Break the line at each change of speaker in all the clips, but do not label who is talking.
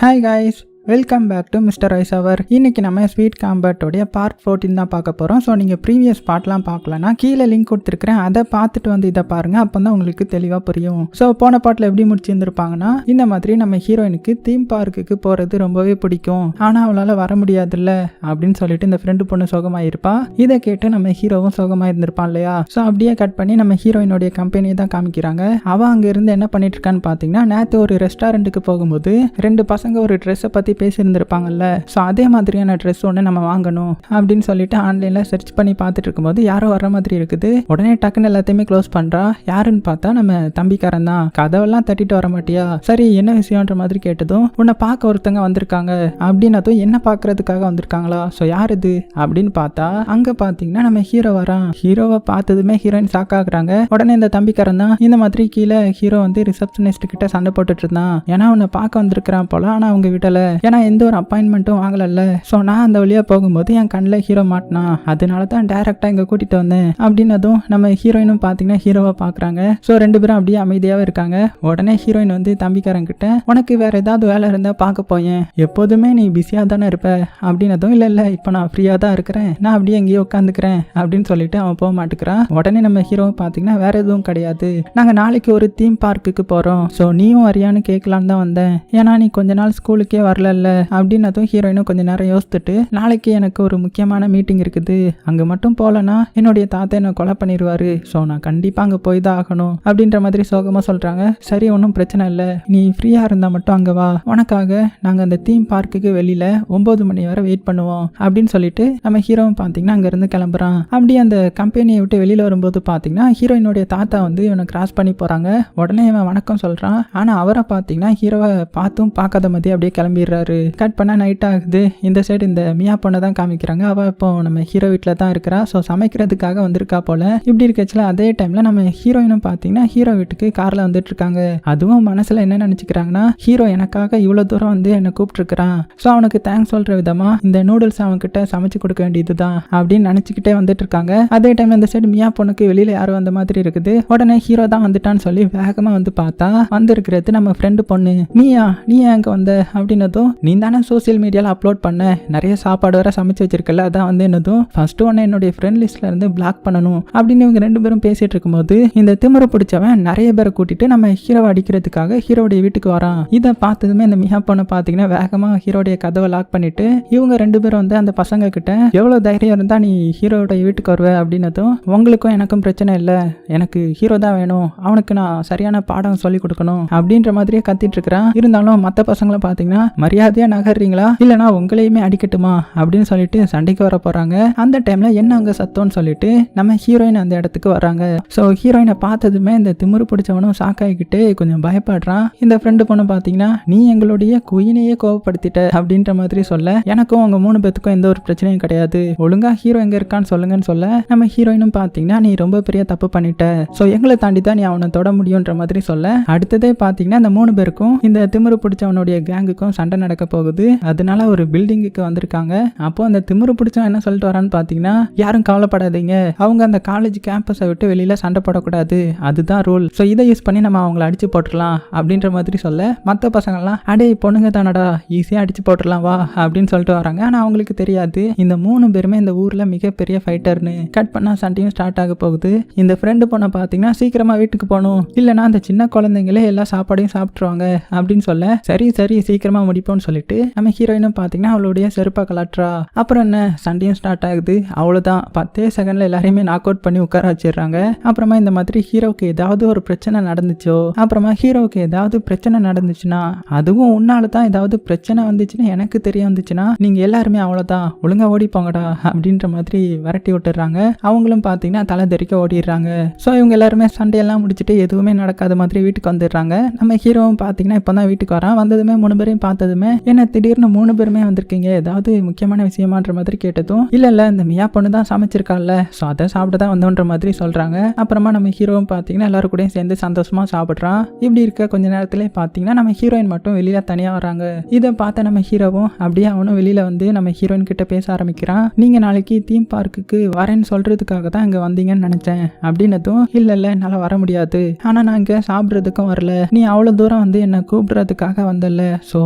Hi guys, welcome back to mister ice அவர் இன்னைக்கு நம்ம sweet காம்பேட்டோடைய part fourteen தான் பார்க்க போகிறோம் ஸோ நீங்கள் ப்ரீவியஸ் பார்ட்லாம் பார்க்கலனா கீழே லிங்க் கொடுத்துருக்கிறேன். அதை பார்த்துட்டு வந்து இதை பாருங்கள் அப்போ தான் உங்களுக்கு தெளிவாக புரியும். ஸோ போன பாட்டில் எப்படி முடிச்சிருந்துருப்பாங்கன்னா இந்த மாதிரி நம்ம ஹீரோயினுக்கு தீம் பார்க்குக்கு போகிறது ரொம்பவே பிடிக்கும். ஆனால் அவளால் வர முடியாதுல்ல அப்படின்னு சொல்லிட்டு இந்த ஃப்ரெண்டு பொண்ணு சோகமாக இருப்பா இதை கேட்டு நம்ம ஹீரோவும் சோகமாக இருந்திருப்பான் இல்லையா? ஸோ அப்படியே கட் பண்ணி நம்ம ஹீரோயினுடைய கம்பெனியை தான் காமிக்கிறாங்க. அவள் அங்கேருந்து என்ன பண்ணிட்டு இருக்கான்னு பார்த்தீங்கன்னா நேற்று ஒரு ரெஸ்டாரண்ட்டுக்கு போகும்போது ரெண்டு பசங்க ஒரு ட்ரெஸ்ஸை பற்றி பேசியிருந்திருப்பாங்கல்ல. ஸோ அதே மாதிரியான ட்ரெஸ் ஒன்று நம்ம வாங்கணும் அப்படின்னு சொல்லிட்டு ஆன்லைனில் சர்ச் பண்ணி பார்த்துட்டு இருக்கும்போது யாரோ வர மாதிரி இருக்குது. உடனே டக்குன்னு எல்லாத்தையுமே க்ளோஸ் பண்ணுறா யாருன்னு பார்த்தா நம்ம தம்பிக்காரன் தான். கதவெல்லாம் தட்டிட்டு வர மாட்டியா? சரி என்ன விஷயம்ன்ற மாதிரி கேட்டதும் உன்னை பார்க்க ஒருத்தங்க வந்திருக்காங்க. அப்படின்னதும் என்ன பார்க்கறதுக்காக வந்திருக்காங்களா? ஸோ யார் இது? அப்படின்னு பார்த்தா அங்கே பார்த்தீங்கன்னா நம்ம ஹீரோ வரான். ஹீரோவை பார்த்ததுமே ஹீரோயின் ஷாக்காகிறாங்க உடனே இந்த தம்பிக்காரன் தான் இந்த மாதிரி கீழே ஹீரோ வந்து ரிசப்ஷனிஸ்ட் கிட்ட சண்டை போட்டுட்டு இருந்தான். ஏன்னா உன்னை பார்க்க வந்திருக்கிறான் போல ஆனால் அவங்க விடலை. ஏன்னா எந்த ஒரு அப்பாயின்மெண்ட்டும் வாங்கலல்ல? ஸோ நான் அந்த வழியாக போகும்போது என் கண்ணில் ஹீரோ மாட்டினா அதனால தான் டேரெக்டாக இங்கே கூட்டிகிட்டு வந்தேன். அப்படின்னதும் நம்ம ஹீரோயினும் பார்த்தீங்கன்னா ஹீரோவை பார்க்குறாங்க ஸோ ரெண்டு பேரும் அப்படியே அமைதியாகவே இருக்காங்க. உடனே ஹீரோயின் வந்து தம்பிக்காரங்கிட்ட உனக்கு வேற ஏதாவது வேலை இருந்தால் பார்க்க போயேன். எப்போதுமே நீ பிஸியாக தானே இருப்ப? அப்படின்னதும் இல்லை இல்லை இப்போ நான் ஃப்ரீயாக தான் இருக்கிறேன். நான் அப்படியே எங்கேயோ உட்காந்துக்கிறேன் அப்படின்னு சொல்லிட்டு அவன் போக மாட்டேங்கிறான் உடனே நம்ம ஹீரோவை பார்த்தீங்கன்னா வேற எதுவும் கிடையாது. நாங்கள் நாளைக்கு ஒரு தீம் பார்க்குக்கு போகிறோம் ஸோ நீயும் வரியான்னு கேட்கலான்னு தான் வந்தேன். ஏன்னா நீ கொஞ்ச நாள் ஸ்கூலுக்கே வரல வரலல்ல அப்படின்னதும் ஹீரோயினும் கொஞ்ச நேரம் யோசித்துட்டு நாளைக்கு எனக்கு ஒரு முக்கியமான மீட்டிங் இருக்குது. அங்கே மட்டும் போகலன்னா என்னுடைய தாத்தா என்னை கொலை பண்ணிடுவாரு ஸோ நான் கண்டிப்பாக அங்கே போய் தான் ஆகணும். அப்படின்ற மாதிரி சோகமாக சொல்கிறாங்க சரி ஒன்றும் பிரச்சனை இல்லை. நீ ஃப்ரீயாக இருந்தால் மட்டும் அங்கே வா. உனக்காக நாங்கள் அந்த தீம் பார்க்குக்கு வெளியில் ஒம்பது மணி வரை வெயிட் பண்ணுவோம். அப்படின்னு சொல்லிட்டு நம்ம ஹீரோவும் பார்த்தீங்கன்னா அங்கேருந்து கிளம்புறான். அப்படி அந்த கம்பெனியை விட்டு வெளியில் வரும்போது பார்த்தீங்கன்னா ஹீரோயினுடைய தாத்தா வந்து இவனை கிராஸ் பண்ணி போகிறாங்க உடனே இவன் வணக்கம் சொல்கிறான் ஆனால் அவரை பார்த்தீங்கன்னா ஹீரோவை பார்த்தும் பார்க்காத மாதிரி அப்படியே போயிடுறாரு கட் பண்ணால் நைட் ஆகுது. இந்த சைடு இந்த மியா பொண்ணை தான் காமிக்கிறாங்க. அவள் இப்போ நம்ம ஹீரோ வீட்டில் தான் இருக்கிறா. ஸோ சமைக்கிறதுக்காக வந்திருக்கா போல. இப்படி இருக்கச்சுல அதே டைமில் நம்ம ஹீரோயினும் பார்த்தீங்கன்னா ஹீரோ வீட்டுக்கு காரில் வந்துட்டு இருக்காங்க அதுவும் மனசில் என்ன நினச்சிக்கிறாங்கன்னா ஹீரோ எனக்காக இவ்வளோ தூரம் வந்து என்னை கூப்பிட்டுருக்கிறான். ஸோ அவனுக்கு தேங்க்ஸ் சொல்கிற விதமாக இந்த நூடுல்ஸ் அவன்கிட்ட சமைச்சு கொடுக்க வேண்டியது தான் அப்படின்னு நினச்சிக்கிட்டே வந்துட்டு இருக்காங்க அதே டைம் இந்த சைடு மியா பொண்ணுக்கு வெளியில் யாரும் வந்த மாதிரி இருக்குது. உடனே ஹீரோ தான் வந்துட்டான்னு சொல்லி வேகமாக வந்து பார்த்தா வந்திருக்கிறது நம்ம ஃப்ரெண்டு பொண்ணு. நீயா நீ ஏன் அங்கே வந்த? அப்படின்னதும் நீ தானே சோசியல் மீடியாவில் அப்லோட் பண்ண? நிறைய சாப்பாடு வர சமைச்சு வச்சிருக்கல அதான் வந்து என்னதும் ஃபர்ஸ்ட் ஒன்று என்னுடைய ஃப்ரெண்ட் லிஸ்ட்ல இருந்து பிளாக் பண்ணணும் அப்படின்னு இவங்க ரெண்டு பேரும் பேசிட்டு இருக்கும்போது இந்த திமிர பிடிச்சவன் நிறைய பேரை கூட்டிட்டு நம்ம ஹீரோவை அடிக்கிறதுக்காக ஹீரோடைய வீட்டுக்கு வரான். இதை பார்த்ததுமே இந்த மிகா பொண்ணு பார்த்தீங்கன்னா வேகமாக ஹீரோடைய கதவை லாக் பண்ணிட்டு இவங்க ரெண்டு பேரும் வந்து அந்த பசங்க கிட்ட எவ்வளோ தைரியம் இருந்தால் நீ ஹீரோடைய வீட்டுக்கு வருவ? அப்படின்னதும் உங்களுக்கும் எனக்கும் பிரச்சனை இல்லை. எனக்கு ஹீரோ தான் வேணும். அவனுக்கு நான் சரியான பாடம் சொல்லி கொடுக்கணும். அப்படின்ற மாதிரியே கத்திட்டு இருக்கிறான். இருந்தாலும் மற்ற பசங்களை பார்த்தீங்கன்னா மரியாதையாக நகர்றீங்களா? இல்லைனா உங்களையுமே அடிக்கட்டுமா? அப்படின்னு சொல்லிட்டு சண்டைக்கு வர போகிறாங்க அந்த டைமில் என்ன அங்கே சத்தம்னு சொல்லிட்டு நம்ம ஹீரோயின் அந்த இடத்துக்கு வராங்க. ஸோ ஹீரோயினை பார்த்ததுமே இந்த திமிரு பிடிச்சவனும் ஷாக்காகிக்கிட்டு கொஞ்சம் பயப்படுறான். இந்த ஃப்ரெண்டு பொண்ணு பார்த்தீங்கன்னா நீ எங்களுடைய குயினையே கோவப்படுத்திட்ட அப்படின்ற மாதிரி சொல்ல எனக்கும் உங்க மூணு பேத்துக்கும் எந்த ஒரு பிரச்சனையும் கிடையாது. ஒழுங்கா ஹீரோ எங்க இருக்கான்னு சொல்லுங்கன்னு சொல்ல நம்ம ஹீரோயினும் பார்த்தீங்கன்னா நீ ரொம்ப பெரிய தப்பு பண்ணிட்ட. ஸோ எங்களை தாண்டி தான் நீ அவனை தொட முடியுன்ற மாதிரி சொல்ல. அடுத்ததே பார்த்தீங்கன்னா இந்த மூணு பேருக்கும் இந்த திமிரு பிடிச்சவனுடைய கேங்குக்கும் சண்டை நடக்க போகுது. அதனால ஒரு பில்டிங்குக்கு வந்திருக்காங்க. அப்போ அந்த திமிரு பிடிச்சவன் என்ன சொல்லிட்டு வரான்னு பார்த்தீங்கன்னா யாரும் கவலைப்படாதீங்க. அவங்க அந்த காலேஜ் கேம்பஸை விட்டு வெளியில சண்டை போடக்கூடாது. அதுதான் ரூல் ஸோ இதை யூஸ் பண்ணி நம்ம அவங்கள அடிச்சு போட்டுடலாம். அப்படின்ற மாதிரி சொல்ல மற்ற பசங்கள்லாம் அடே பொண்ணுங்க தானடா. ஈஸியாக அடிச்சு போட்டுடலாம் வா. அப்படின்னு சொல்லிட்டு வராங்க. ஆனால் அவங்களுக்கு தெரியாது. இந்த மூணு பேருமே இந்த ஊரில் மிகப்பெரிய ஃபைட்டர்னு கட் பண்ணால் சண்டையும் ஸ்டார்ட் ஆக போகுது. இந்த ஃப்ரெண்டு பொண்ணை பார்த்தீங்கன்னா சீக்கிரமாக வீட்டுக்கு போகணும். இல்லைனா அந்த சின்ன குழந்தைங்களே எல்லா சாப்பாடையும் சாப்பிட்ருவாங்க அப்படின்னு சொல்ல சரி சரி. சீக்கிரமாக போகணும்னு சொல்லிட்டு நம்ம ஹீரோயினும் பார்த்தீங்கன்னா அவளுடைய செருப்பா கலாட்டுறா அப்புறம் என்ன? சண்டையும் ஸ்டார்ட் ஆகுது. அவ்வளோதான் பத்தே செகண்ட்ல எல்லாரையுமே நாக் அவுட் பண்ணி உட்கார வச்சிடுறாங்க. அப்புறமா இந்த மாதிரி ஹீரோவுக்கு ஏதாவது ஒரு பிரச்சனை நடந்துச்சோ? அப்புறமா ஹீரோவுக்கு ஏதாவது பிரச்சனை நடந்துச்சுன்னா அதுவும் உன்னால தான் ஏதாவது பிரச்சனை வந்துச்சுன்னா எனக்கு தெரிய வந்துச்சுன்னா நீங்கள் எல்லாருமே அவ்வளோதான் ஒழுங்கா ஓடி போங்கடா அப்படின்ற மாதிரி விரட்டி விட்டுறாங்க அவங்களும் பார்த்தீங்கன்னா தலை தெரிக்க ஓடிடுறாங்க. ஸோ இவங்க எல்லாருமே சண்டையெல்லாம் முடிச்சுட்டு எதுவுமே நடக்காத மாதிரி வீட்டுக்கு வந்துடுறாங்க. நம்ம ஹீரோவும் பார்த்தீங்கன்னா இப்போ தான் வீட்டுக்கு வரான். வந்ததுமே மூணு பேரையும் பார்த்ததுமே என்ன திடீர்னு மூணு பேருமே வந்திருக்கீங்க? ஏதாவது முக்கியமான விஷயமான்ற மாதிரி கேட்டதும் இல்ல இல்ல இந்த மியா பொண்ணு தான் சமைச்சிருக்காள்ல ஸோ அதை சாப்பிட தான் வந்தோன்ற மாதிரி சொல்கிறாங்க அப்புறமா நம்ம ஹீரோவும் பார்த்தீங்கன்னா எல்லாரும் கூடயும் சேர்ந்து சந்தோஷமா சாப்பிட்றான் இப்படி இருக்க கொஞ்ச நேரத்துல பார்த்தீங்கன்னா நம்ம ஹீரோயின் மட்டும் வெளியில தனியாக வராங்க. இதை பார்த்த நம்ம ஹீரோவும் அப்படியே அவனும் வெளியில வந்து நம்ம ஹீரோயின் கிட்ட பேச ஆரம்பிக்கிறான். நீங்க நாளைக்கு தீம் பார்க்குக்கு வரேன்னு சொல்றதுக்காக தான் இங்க வந்தீங்கன்னு நினைச்சேன் அப்படின்னதும் இல்ல இல்ல என்னால வர முடியாது. ஆனா நான் இங்க சாப்பிட்றதுக்கும் வரல. நீ அவ்வளவு தூரம் வந்து என்னை கூப்பிடுறதுக்காக வந்தல ஸோ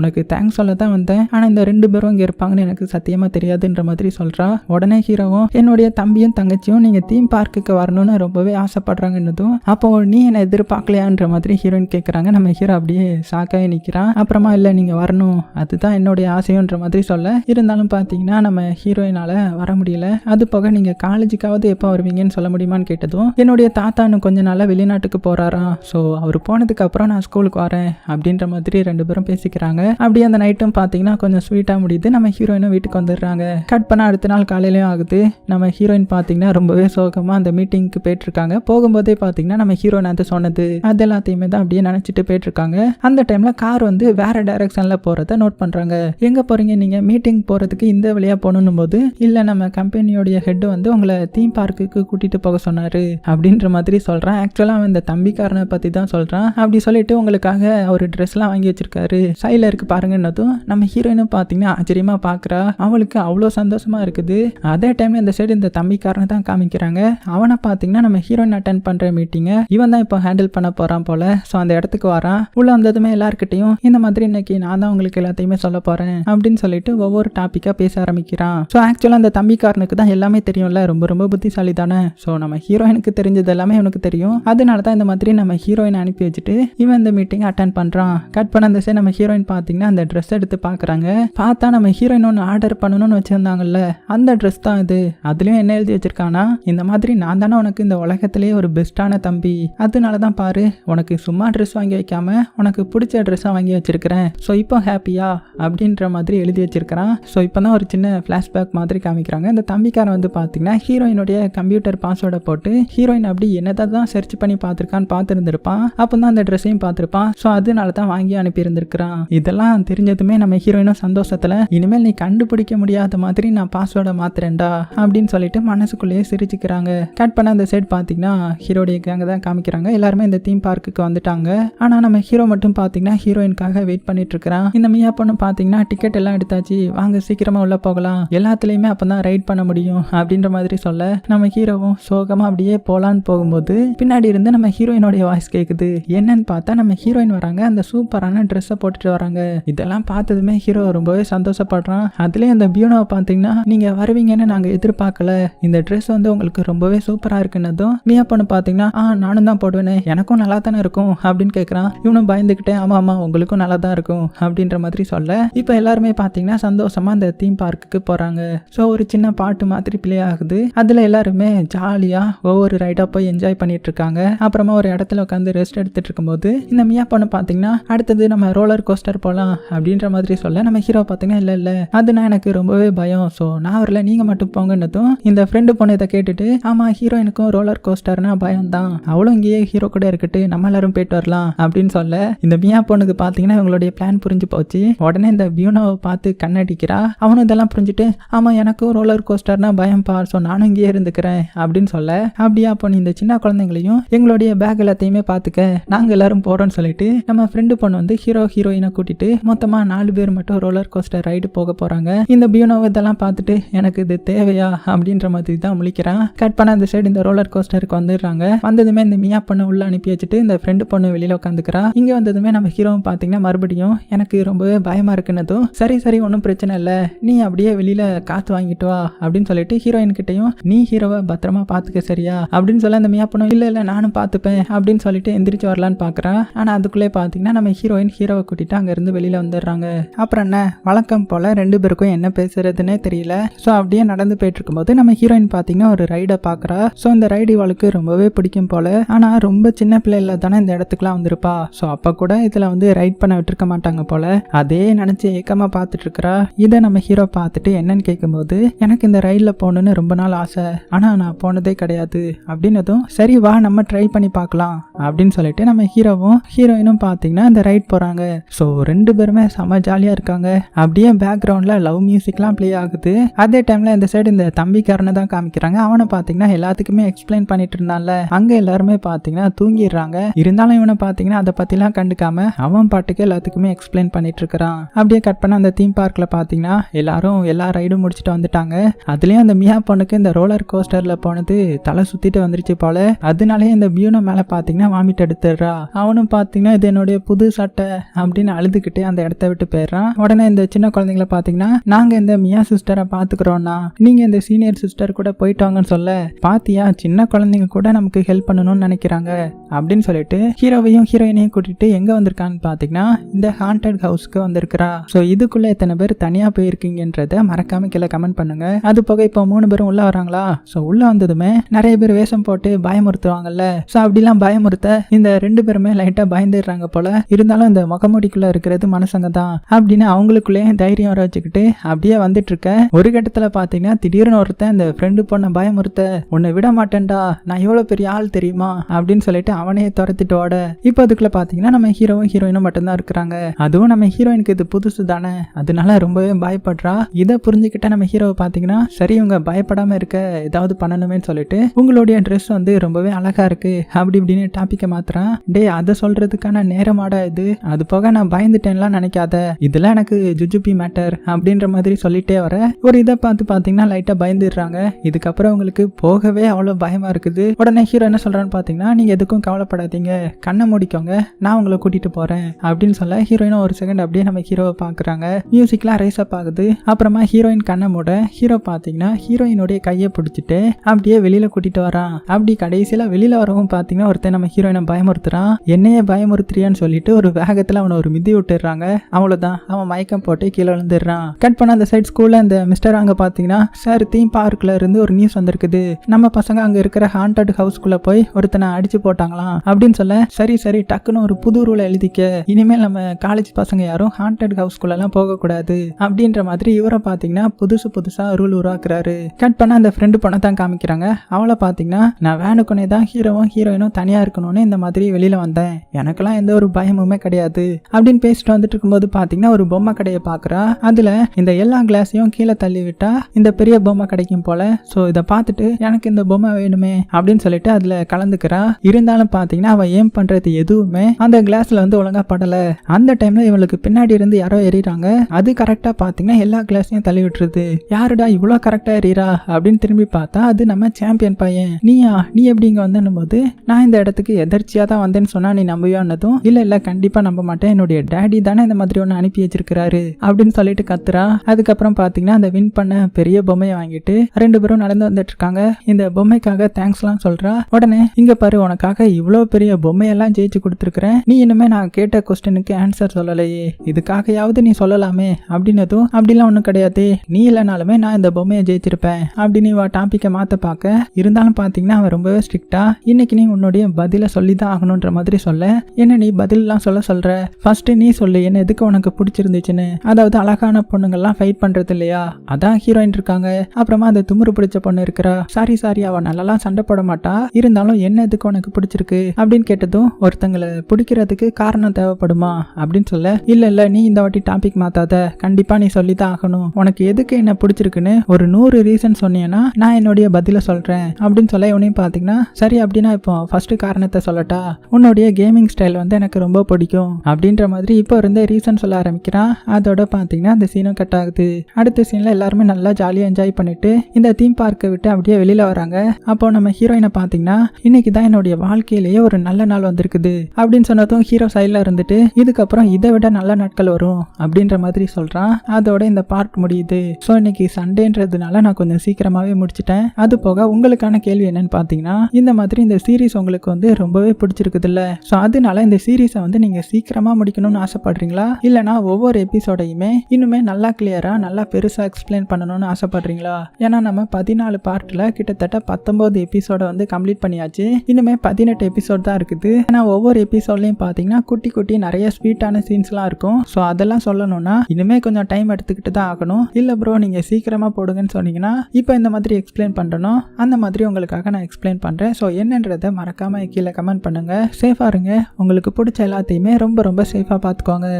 உனக்கு தேங்க்ஸ் சொல்ல தான் வந்தேன். ஆனால் இந்த ரெண்டு பேரும் இங்கே இருப்பாங்கன்னு எனக்கு சத்தியமாக தெரியாதுன்ற மாதிரி சொல்கிறா உடனே ஹீரோவும் என்னுடைய தம்பியும் தங்கச்சியும் நீங்கள் தீம் பார்க்குக்கு வரணும்னு ரொம்பவே ஆசைப்படுறாங்கன்னதும் அப்போ நீ என்னை எதிர்பார்க்கலையான்ற மாதிரி ஹீரோயின் கேட்குறாங்க நம்ம ஹீரோ அப்படியே ஷாக்காகி நிற்கிறான் அப்புறமா இல்லை நீங்கள் வரணும். அதுதான் என்னுடைய ஆசையுன்ற மாதிரி சொல்ல. இருந்தாலும் பார்த்தீங்கன்னா நம்ம ஹீரோயினால் வர முடியல. அது போக நீங்கள் காலேஜுக்காவது எப்போ வருவீங்கன்னு சொல்ல முடியுமான்னு கேட்டதும் என்னுடைய தாத்தா இன்னும் கொஞ்ச நாளாக வெளிநாட்டுக்கு போகிறாராம் ஸோ அவர் போனதுக்கு அப்புறம் நான் ஸ்கூலுக்கு வரேன். அப்படின்ற மாதிரி ரெண்டு பேரும் பேசிக்கிறாங்க. அப்படியே அந்த நைட்டும் பார்த்தீங்கன்னா கொஞ்சம் ஸ்வீட்டாக முடியுது. நம்ம ஹீரோயினும் வீட்டுக்கு வந்துடுறாங்க. கட் பண்ண அடுத்த நாள் காலையிலையும் ஆகுது. நம்ம ஹீரோயின் பார்த்தீங்கன்னா ரொம்பவே சோகமாக அந்த மீட்டிங்க்கு போயிட்டுருக்காங்க. போகும்போதே பார்த்தீங்கன்னா நம்ம ஹீரோயின் அது சொன்னது அது எல்லாத்தையுமே தான் அப்படியே நினச்சிட்டு போயிட்டுருக்காங்க. அந்த டைமில் கார் வந்து வேற டைரக்ஷனில் போகிறத நோட் பண்ணுறாங்க எங்கே போகிறீங்க நீங்கள் மீட்டிங் போகிறதுக்கு இந்த வழியாக போகணும் போது இல்லை நம்ம கம்பெனியோடைய ஹெட் வந்து உங்களை தீம் பார்க்குக்கு கூட்டிகிட்டு போக சொன்னார். அப்படின்ற மாதிரி சொல்கிறான் ஆக்சுவலாக அவன் இந்த தம்பிக்காரனை பற்றி தான் சொல்கிறான் அப்படி சொல்லிட்டு உங்களுக்காக ஒரு ட்ரெஸ்லாம் வாங்கி வச்சிருக்காரு. சைடில் பாருங்கன்னதும் நம்ம ஹீரோயினும் பார்த்தீங்கன்னா ஆச்சரியமாக பார்க்குறா அவளுக்கு அவ்வளோ சந்தோஷமாக இருக்குது. அதே டைம் இந்த சைடு இந்த தம்பிக்காரனை தான் காமிக்கிறாங்க. அவனை பார்த்தீங்கன்னா நம்ம ஹீரோயின் அட்டன் பண்ணுற மீட்டிங்கை இவன் தான் இப்போ ஹேண்டில் பண்ண போகிறான் போல. ஸோ அந்த இடத்துக்கு வரான். உள்ள வந்ததுமே எல்லாருக்கிட்டையும் இந்த மாதிரி இன்னைக்கு நான் தான் உங்களுக்கு எல்லாத்தையுமே சொல்ல போகிறேன் அப்படின்னு சொல்லிட்டு ஒவ்வொரு டாப்பிக்காக பேச ஆரம்பிக்கிறான். ஸோ ஆக்சுவலாக அந்த தம்பிக்காரனுக்கு தான் எல்லாமே தெரியும்ல. ரொம்ப ரொம்ப புத்திசாலி தானே. ஸோ நம்ம ஹீரோயினுக்கு தெரிஞ்சது எல்லாமே இவனுக்கு தெரியும். அதனால தான் இந்த மாதிரி நம்ம ஹீரோயின் அனுப்பி வச்சுட்டு இவன் இந்த மீட்டிங் அட்டன் பண்ணுறான் கட் பண்ண அந்த சைடு நம்ம ஹீரோயின் பார்த்தீங்கன்னா அந்த ட்ரெஸ் எடுத்து பார்க்குறாங்க பார்த்தா நம்ம ஹீரோயின் ஒன்று ஆர்டர் பண்ணணும்னு வச்சுருந்தாங்கல்ல. அந்த ட்ரெஸ் தான் இது. அதுலேயும் என்ன எழுதி வச்சிருக்கானா இந்த மாதிரி நான் தானே உனக்கு இந்த உலகத்திலேயே ஒரு பெஸ்ட்டான தம்பி. அதனால தான் பாரு உனக்கு சும்மா ட்ரெஸ் வாங்கி வைக்காம உனக்கு பிடிச்ச ட்ரெஸ்ஸாக வாங்கி வச்சிருக்கிறேன். ஸோ இப்போ ஹாப்பியா அப்படின்ற மாதிரி எழுதி வச்சிருக்கிறான். ஸோ இப்போ தான் ஒரு சின்ன ஃப்ளாஷ்பேக் மாதிரி காமிக்கிறாங்க. இந்த தம்பிக்காரன் வந்து பார்த்தீங்கன்னா ஹீரோயினுடைய கம்ப்யூட்டர் பாஸ்வேர்டை போட்டு ஹீரோயின் அப்படி என்னதை தான் சர்ச் பண்ணி பார்த்துருக்கான்னு பார்த்துருந்துருப்பான். அப்போ தான் அந்த ட்ரெஸ்ஸையும் பார்த்துருப்பான். ஸோ அதனால தான் வாங்கி அனுப்பியிருந்திருக்கிறான். இதெல்லாம் தெரிஞ்சதுமே நம்ம ஹீரோயினும் சந்தோஷத்தில் இனிமேல் நீ கண்டுபிடிக்க முடியாத மாதிரி நான் பாஸ்வேர்டை மாத்துறேன்டா அப்படின்னு சொல்லிட்டு மனசுக்குள்ளேயே சிரிச்சுக்கிறாங்க. கட் பண்ண அந்த சைடு பார்த்தீங்கன்னா ஹீரோடைய கேங்க தான் காமிக்கிறாங்க. எல்லாருமே இந்த தீம் பார்க்குக்கு வந்துட்டாங்க. ஆனால் நம்ம ஹீரோ மட்டும் பார்த்தீங்கன்னா ஹீரோயினுக்காக வெயிட் பண்ணிட்டு இருக்கிறான். இந்த மியா பொண்ணு பார்த்தீங்கன்னா டிக்கெட் எல்லாம் எடுத்தாச்சு. வாங்க சீக்கிரமாக உள்ளே போகலாம். எல்லாத்துலேயுமே அப்போ தான் ரைட் பண்ண முடியும் அப்படின்ற மாதிரி சொல்ல நம்ம ஹீரோவும் சோகமாக அப்படியே போகலான்னு போகும்போது பின்னாடி இருந்து நம்ம ஹீரோயினோடைய வாய்ஸ் கேட்குது என்னன்னு பார்த்தா நம்ம ஹீரோயின் வராங்க. அந்த சூப்பரான ட்ரெஸ்ஸை போட்டுட்டு வராங்க. இதெல்லாம் பார்த்ததுமே ஹீரோ ரொம்பவே சந்தோஷப்படுறான். அதுலேயும் அந்த பியூனோவை பார்த்தீங்கன்னா நீங்கள் வருவீங்கன்னு நாங்கள் எதிர்பார்க்கல. இந்த ட்ரெஸ் வந்து உங்களுக்கு ரொம்பவே சூப்பராக இருக்குன்னதும் மியா பொண்ணு பார்த்தீங்கன்னா ஆ நானும் தான் போடுவேனே. எனக்கும் நல்லா தானே இருக்கும். அப்படின்னு கேட்குறான் இவனும் பயந்துக்கிட்டே ஆமாம் ஆமாம் உங்களுக்கும் நல்லா தான் இருக்கும். அப்படின்ற மாதிரி சொல்ல இப்போ எல்லாருமே பார்த்தீங்கன்னா சந்தோஷமாக அந்த தீம் பார்க்குக்கு போகிறாங்க ஸோ ஒரு சின்ன பாட்டு மாதிரி ப்ளே ஆகுது. அதில் எல்லாருமே ஜாலியாக ஒவ்வொரு ரைடாக போய் என்ஜாய் பண்ணிட்டு இருக்காங்க அப்புறமா ஒரு இடத்துல உட்காந்து ரெஸ்ட் எடுத்துட்டு இருக்கும்போது இந்த மியா பொண்ணு பார்த்தீங்கன்னா அடுத்தது நம்ம ரோலர் கோஸ்டர் போகலாம் அப்படின்ற மாதிரி சொல்ல நம்ம ஹீரோ பார்த்தீங்கன்னா இல்லை இல்லை அதுனா எனக்கு ரொம்பவே பயம். ஸோ நான் வரல நீங்கள் மட்டும் போங்கன்னதும் இந்த ஃப்ரெண்டு பொண்ணு இதை கேட்டுட்டு ஆமாம் ஹீரோயினுக்கும் ரோலர் கோஸ்டர்னா பயம் தான் அவளும் இங்கேயே ஹீரோ கூட இருக்கட்டு நம்ம எல்லாரும் போயிட்டு வரலாம். அப்படின்னு சொல்ல இந்த மியா பொண்ணுக்கு பார்த்தீங்கன்னா இவங்களுடைய பிளான் புரிஞ்சு போச்சு. உடனே இந்த பியூனோவை பார்த்து கண்ணடிக்கிறா. அவனும் இதெல்லாம் புரிஞ்சுட்டு ஆமாம் எனக்கும் ரோலர் கோஸ்டர்னா பயம் பா ஸோ நானும் இங்கேயே இருந்துக்கிறேன். அப்படின்னு சொல்ல அப்படியா அப்போ நீ இந்த சின்ன குழந்தைங்களையும் எங்களுடைய பேக் எல்லாத்தையுமே பார்த்துக்க. நாங்கள் எல்லாரும் போகிறோம்னு சொல்லிட்டு நம்ம ஃப்ரெண்டு பொண்ணு வந்து ஹீரோ ஹீரோயினை கூட்டிட்டு மொத்தமாக நாலு பேர் மட்டும் ரோலர் கோஸ்டர் ரைடு போக போகிறாங்க இந்த பியூனோ இதெல்லாம் பார்த்துட்டு எனக்கு இது தேவையா அப்படின்ற மாதிரி தான் முழிக்கிறான். கட் பண்ண அந்த சைடு இந்த ரோலர் கோஸ்டருக்கு வந்துடுறாங்க. வந்ததுமே இந்த மியா பொண்ணு உள்ள அனுப்பி வச்சுட்டு இந்த ஃப்ரெண்டு பொண்ணு வெளியில உட்காந்துக்கிறா. இங்க வந்ததுமே நம்ம ஹீரோவும் பார்த்தீங்கன்னா மறுபடியும் எனக்கு ரொம்பவே பயமா இருக்குன்னதும் சரி சரி ஒன்றும் பிரச்சனை இல்லை. நீ அப்படியே வெளியில காத்து வாங்கிட்டு வா அப்படின்னு சொல்லிட்டு ஹீரோயின் கிட்டையும் நீ ஹீரோவை பத்திரமா பார்த்துக்க சரியா? அப்படின்னு சொல்ல அந்த மியா பொண்ணு இல்லை இல்லை நானும் பார்த்துப்பேன் அப்படின்னு சொல்லிட்டு எந்திரிச்சு வரலான்னு பார்க்குறான் ஆனால் அதுக்குள்ளே பார்த்தீங்கன்னா நம்ம ஹீரோயின் ஹீரோவை கூட்டிட்டு அங்கேருந்து வெளியில வந்துடுறாங்க. அப்புறம் என்ன? வழக்கம் போல ரெண்டு பேருக்கும் என்ன பேசுறதுன்னே தெரியல. ஸோ அப்படியே நடந்து போயிட்டு இருக்கும்போது நம்ம ஹீரோயின் பார்த்தீங்கன்னா ஒரு ரைடை பார்க்குறா ஸோ இந்த ரைடு இவளுக்கு ரொம்பவே பிடிக்கும் போல. ஆனால் ரொம்ப சின்ன பிள்ளைல தானே இந்த இடத்துக்குலாம் வந்திருப்பா. ஸோ அப்போ கூட இதில் வந்து ரைட் பண்ண விட்டுருக்க மாட்டாங்க போல. அதே நினச்சி ஏக்கமாக பார்த்துட்டு இருக்கிறா இதை நம்ம ஹீரோ பார்த்துட்டு என்னன்னு கேட்கும்போது எனக்கு இந்த ரயிலில் போகணுன்னு ரொம்ப நாள் ஆசை. ஆனால் நான் போனதே கிடையாது. அப்படின்னதும் சரி வா நம்ம ட்ரை பண்ணி பார்க்கலாம் அப்படின்னு சொல்லிட்டு நம்ம ஹீரோவும் ஹீரோயினும் பார்த்தீங்கன்னா இந்த ரைட் போகிறாங்க ஸோ ரெண்டு ரெண்டு பேருமே செம ஜாலியாக இருக்காங்க. அப்படியே பேக்ரவுண்டில் லவ் மியூசிக்லாம் ப்ளே ஆகுது. அதே டைமில் இந்த சைடு இந்த தம்பிக்காரனை தான் காமிக்கிறாங்க. அவனை பார்த்தீங்கன்னா எல்லாத்துக்குமே எக்ஸ்பிளைன் பண்ணிட்டு இருந்தான்ல. அங்கே எல்லாருமே பார்த்தீங்கன்னா தூங்கிடுறாங்க. இருந்தாலும் இவனை பார்த்தீங்கன்னா அதை பற்றிலாம் கண்டுக்காம அவன் பாட்டுக்கு எல்லாத்துக்குமே எக்ஸ்பிளைன் பண்ணிட்டு இருக்கிறான். அப்படியே கட் பண்ண அந்த தீம் பார்க்கில் பார்த்தீங்கன்னா எல்லாரும் எல்லா ரைடும் முடிச்சுட்டு வந்துட்டாங்க. அதுலேயும் அந்த மியா பொண்ணுக்கு இந்த ரோலர் கோஸ்டரில் போனது தலை சுற்றிட்டு வந்துருச்சு போல. அதனாலேயே இந்த பியூனை மேலே பார்த்தீங்கன்னா வாமிட் எடுத்துடுறா. அவனும் பார்த்தீங்கன்னா இது என்னுடைய புது சட்டை அப்படின்னு அழுதுகிட்டு அழுதுகிட்டே அந்த இடத்த விட்டு போயிடுறான். உடனே இந்த சின்ன குழந்தைங்கள பார்த்தீங்கன்னா நாங்க இந்த மியா சிஸ்டரை பார்த்துக்கிறோம்னா நீங்க இந்த சீனியர் சிஸ்டர் கூட போயிட்டாங்கன்னு சொல்ல பாத்தியா சின்ன குழந்தைங்க கூட நமக்கு ஹெல்ப் பண்ணணும்னு நினைக்கிறாங்க அப்படின்னு சொல்லிட்டு ஹீரோவையும் ஹீரோயினையும் கூட்டிட்டு எங்க வந்திருக்கான்னு பாத்தீங்கன்னா இந்த ஹாண்டட் ஹவுஸ்க்கு வந்திருக்கிறா. ஸோ இதுக்குள்ள எத்தனை பேர் தனியா போயிருக்கீங்கன்றத மறக்காம கீழே கமெண்ட் பண்ணுங்க. அது போக இப்போ மூணு பேரும் உள்ள வராங்களா ஸோ உள்ள வந்ததுமே நிறைய பேர் வேஷம் போட்டு பயமுறுத்துவாங்கல்ல. ஸோ அப்படிலாம் பயமுறுத்த இந்த ரெண்டு பேருமே லைட்டா பயந்துடுறாங்க போல. இருந்தாலும் இந்த முகமூடிக்குள்ள இருக்கிறது மனுஷங்க தான் அப்படின்னு அவங்களுக்குள்ளேயே தைரியம் வர வச்சுக்கிட்டு அப்படியே வந்துட்டு இருக்க. ஒரு கட்டத்துல பாத்தீங்கன்னா திடீர்னு ஒருத்தன் இந்த ஃப்ரெண்டு பொண்ணை பயமுறுத்த உன்னை விட மாட்டேன்டா நான் எவ்வளவு பெரிய ஆள் தெரியுமா? அப்படின்னு சொல்லிட்டு அவனையே துரத்திட்டு ஓட. இப்போ அதுக்குள்ள பாத்தீங்கன்னா நம்ம ஹீரோவும் ஹீரோயினும் மட்டும்தான் இருக்கிறாங்க. அதுவும் நம்ம ஹீரோயினுக்கு இது புதுசு தானே. அதனால ரொம்பவே பயப்படுறா. இதை புரிஞ்சுக்கிட்ட நம்ம ஹீரோவை பாத்தீங்கன்னா சரி இவங்க பயப்படாம இருக்க ஏதாவது பண்ணணுமே சொல்லிட்டு உங்களுடைய ட்ரெஸ் வந்து ரொம்பவே அழகா இருக்கு. அப்படி இப்படின்னு டாபிக்கை மாத்துறான். டே அதை சொல்றதுக்கான நேரமாடா இது. அது போக நான் பயந்துட்டேன்லாம் நினைக்காத. இதெல்லாம் எனக்கு ஜுஜுபி மேட்டர் அப்படின்ற மாதிரி சொல்லிட்டே வர ஒரு இதை பார்த்து பார்த்தீங்கன்னா லைட்டாக பயந்துடுறாங்க. இதுக்கப்புறம் உங்களுக்கு போகவே அவ்வளோ பயமா இருக்குது. உடனே ஹீரோ என்ன சொல்கிறான்னு பார்த்தீங்கன்னா நீங்க எதுக்கும் கவலைப்படாதீங்க. கண்ணை மூடிக்கோங்க. நான் உங்களை கூட்டிட்டு போறேன். அப்படின்னு சொல்ல ஹீரோயினும் ஒரு செகண்ட் அப்படியே நம்ம ஹீரோவை பார்க்குறாங்க. மியூசிக்லாம் ரைஸ் அப் ஆகுது. அப்புறமா ஹீரோயின் கண்ணை மூட ஹீரோ பார்த்தீங்கன்னா ஹீரோயினுடைய கையை பிடிச்சிட்டு அப்படியே வெளியில கூட்டிட்டு வரான். அப்படி கடைசியில வெளியில வரவும் பார்த்தீங்கன்னா ஒருத்தன் நம்ம ஹீரோயினை பயமுறுத்துறான். என்னையே பயமுறுத்துறியான்னு சொல்லிட்டு ஒரு வேகத்தில் அவனை ஒரு மிதி விட்டு விட்டுறாங்க அவ்வளவுதான். அவன் மயக்கம் போட்டு கீழே விழுந்துடுறான். கட் பண்ண அந்த சைட் ஸ்கூல்ல இந்த மிஸ்டர் அங்க பாத்தீங்கன்னா சார் தீம் பார்க்ல இருந்து ஒரு நியூஸ் வந்திருக்குது. நம்ம பசங்க அங்க இருக்கிற ஹாண்டட் ஹவுஸ்க்குள்ள போய் ஒருத்தனை அடிச்சு போட்டாங்களாம். அப்படின்னு சொல்ல சரி சரி டக்குன்னு ஒரு புது ரூலை எழுதிக்க. இனிமேல் நம்ம காலேஜ் பசங்க யாரும் ஹாண்டட் ஹவுஸ்க்குள்ள எல்லாம் போகக்கூடாது. அப்படின்ற மாதிரி இவரை பார்த்தீங்கன்னா புதுசு புதுசாக ரூல் உருவாக்குறாரு. கட் பண்ண அந்த ஃப்ரெண்டு பொண்ணை தான் காமிக்கிறாங்க. அவளை பார்த்தீங்கன்னா நான் வேணுக்குனே தான் ஹீரோவும் ஹீரோயினும் தனியாக இருக்கணும்னு இந்த மாதிரி வெளியில் வந்தேன். எனக்கெல்லாம் எந்த ஒரு பயமுமே கிடையாது. அப்படின்னு பேசி பேசிட்டு வந்துட்டு இருக்கும்போது பார்த்தீங்கன்னா ஒரு பொம்மை கடையை பார்க்குறா அதில் இந்த எல்லா கிளாஸையும் கீழே தள்ளி விட்டா இந்த பெரிய பொம்மை கிடைக்கும் போல. ஸோ இதை பார்த்துட்டு எனக்கு இந்த பொம்மை வேணுமே அப்படின்னு சொல்லிட்டு அதில் கலந்துக்கிறா. இருந்தாலும் பார்த்தீங்கன்னா அவள் ஏம் பண்ணுறது எதுவுமே அந்த கிளாஸில் வந்து ஒழுங்கா படலை. அந்த டைமில் இவளுக்கு பின்னாடி இருந்து யாரோ எறிகிறாங்க அது கரெக்டாக பார்த்தீங்கன்னா எல்லா கிளாஸையும் தள்ளி விட்டுருது. யாருடா இவ்வளோ கரெக்டாக எறிகிறா அப்படின்னு திரும்பி பார்த்தா அது நம்ம சாம்பியன் பையன். நீயா? நீ எப்படி இங்கே வந்தேன்னும் போது நான் இந்த இடத்துக்கு எதர்ச்சியாக தான் வந்தேன்னு சொன்னால் நீ நம்புவியானதும் இல்லை இல்லை கண்டிப்பாக நம்ப மாட்டேன். என்னுடைய டேடி தானே இந்த மாதிரி ஒன்று அனுப்பி வச்சிருக்கிறாரு அப்படின்னு சொல்லிட்டு கத்துறா. அதுக்கப்புறம் பார்த்தீங்கன்னா அந்த வின் பண்ண பெரிய பொம்மையை வாங்கிட்டு ரெண்டு பேரும் நடந்து வந்துட்டு இருக்காங்க இந்த பொம்மைக்காக தேங்க்ஸ்லாம் சொல்றா. உடனே இங்க பாரு உனக்காக இவ்வளோ பெரிய பொம்மையெல்லாம் ஜெயிச்சு கொடுத்துருக்குறேன். நீ இனிமே நான் கேட்ட கொஸ்டினுக்கு ஆன்சர் சொல்லலையே. இதுக்காகயாவது நீ சொல்லலாமே அப்படின்னதும் அப்படிலாம் ஒன்றும் கிடையாது. நீ இல்லைனாலுமே நான் இந்த பொம்மையை ஜெயிச்சிருப்பேன் அப்படின்னு இவ டாப்பிக்கை மாற்ற பார்க்க இருந்தாலும் பார்த்தீங்கன்னா அவன் ரொம்பவே ஸ்ட்ரிக்டா இன்னைக்கு நீ உன்னுடைய பதிலை சொல்லி தான் ஆகணுன்ற மாதிரி சொல்ல. என்ன நீ பதிலெலாம் சொல்ல சொல்ற? ஃபர்ஸ்ட் நீ சொல்லு என்ன எதுக்கு உனக்கு பிடிச்சிருந்துச்சுன்னு? அதாவது அழகான பொண்ணுங்கள்லாம் ஃபைட் பண்றது இல்லையா அதான் ஹீரோயின் இருக்காங்க. அப்புறமா அந்த துமுறு பிடிச்ச பொண்ணு இருக்கிறா. சாரி சாரி அவ நல்லாலாம் சண்டை போட மாட்டா. இருந்தாலும் என்ன எதுக்கு உனக்கு பிடிச்சிருக்கு? அப்படின்னு கேட்டதும் ஒருத்தங்களை பிடிக்கிறதுக்கு காரணம் தேவைப்படுமா? அப்படின்னு சொல்ல இல்ல இல்ல நீ இந்த வாட்டி டாபிக் மாத்தாத. கண்டிப்பா நீ சொல்லிதான் ஆகணும். உனக்கு எதுக்கு என்ன பிடிச்சிருக்குன்னு ஒரு நூறு ரீசன் சொன்னீங்கன்னா நான் என்னுடைய பதில சொல்றேன். அப்படின்னு சொல்ல இவனையும் பாத்தீங்கன்னா சரி அப்படின்னா இப்போ ஃபர்ஸ்ட் காரணத்தை சொல்லட்டா? உன்னுடைய கேமிங் ஸ்டைல் வந்து எனக்கு ரொம்ப பிடிக்கும். அப்படின்ற மாதிரி இப்போ இருந்தே ரீசன் சொல்ல ஆரம்பிக்கிறான் அதோட பார்த்தீங்கன்னா அந்த சீனும் கட் ஆகுது. அடுத்த சீனில் எல்லாருமே நல்லா ஜாலியாக என்ஜாய் பண்ணிட்டு இந்த தீம் பார்க்கை விட்டு அப்படியே வெளியில் வராங்க. அப்போ நம்ம ஹீரோயினை பார்த்தீங்கன்னா இன்னைக்கு தான் என்னுடைய வாழ்க்கையிலேயே ஒரு நல்ல நாள் வந்திருக்குது. அப்படின்னு சொன்னதும் ஹீரோ சைடில் இருந்துட்டு இதுக்கப்புறம் இதை விட நல்ல நாட்கள் வரும் அப்படின்ற மாதிரி சொல்கிறான் அதோட இந்த பார்ட் முடியுது. ஸோ இன்னைக்கு சண்டேன்றதுனால நான் கொஞ்சம் சீக்கிரமாகவே முடிச்சிட்டேன். அது போக உங்களுக்கான கேள்வி என்னன்னு பார்த்தீங்கன்னா இந்த மாதிரி இந்த சீரிஸ் உங்களுக்கு வந்து ரொம்பவே பிடிச்சிருக்குதுல்ல. ஸோ அதனால இந்த சீரீஸை வந்து நீங்கள் சீக்கிரமாக முடிக்கணும்னு ஆசைப்படுறீங்களா? இல்லைனா ஒவ்வொரு எபிசோடையுமே இன்னுமே நல்லா கிளியரா நல்லா பெருசா எக்ஸ்பிளைன் பண்ணணும்னு ஆசைப்படுறீங்களா? ஏன்னா நம்ம பதினாலு பார்ட்ல கிட்டத்தட்ட பத்தொன்பது எபிசோட வந்து கம்ப்ளீட் பண்ணியாச்சு. இன்னுமே பதினெட்டு எபிசோட் தான் இருக்குது. ஏன்னா ஒவ்வொரு எபிசோட்லையும் பார்த்தீங்கன்னா குட்டி குட்டி நிறைய ஸ்வீட்டான சீன்ஸ்லாம் இருக்கும். ஸோ அதெல்லாம் சொல்லணும்னா இனிமே கொஞ்சம் டைம் எடுத்துக்கிட்டு தான் ஆகணும். இல்லை ப்ரோ நீங்கள் சீக்கிரமாக போடுங்கன்னு சொன்னீங்கன்னா இப்போ இந்த மாதிரி எக்ஸ்பிளைன் பண்ணணும் அந்த மாதிரி உங்களுக்காக நான் எக்ஸ்பிளைன் பண்ணுறேன் ஸோ என்னன்றதை மறக்காமல் கீழே கமெண்ட் பண்ணுங்கள் சேஃபாக இருங்க. உங்களுக்கு பிடிச்ச எல்லாத்தையுமே ரொம்ப ரொம்ப சேஃபாக பார்த்துக்கோங்க